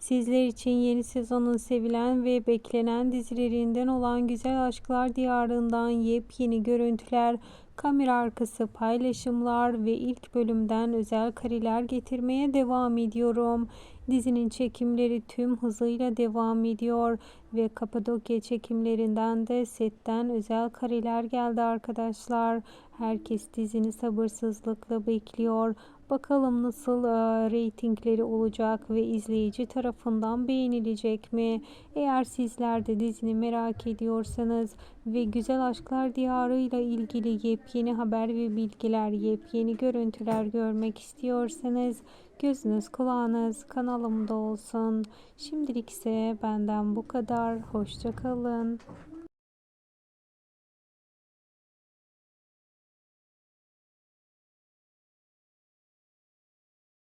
Sizler için yeni sezonun sevilen ve beklenen dizilerinden olan Güzel Aşklar Diyarı'ndan yepyeni görüntüler, kamera arkası paylaşımlar ve ilk bölümden özel kareler getirmeye devam ediyorum. Dizinin çekimleri tüm hızıyla devam ediyor ve Kapadokya çekimlerinden de setten özel kareler geldi arkadaşlar. Herkes dizini sabırsızlıkla bekliyor. Bakalım nasıl e, reytingleri olacak ve izleyici tarafından beğenilecek mi? Eğer sizler de dizini merak ediyorsanız ve Güzel Aşklar Diyarı ile ilgili yepyeni haber ve bilgiler, yepyeni görüntüler görmek istiyorsanız gözünüz kulağınız kanalımda olsun. Şimdilik ise benden bu kadar. Hoşçakalın.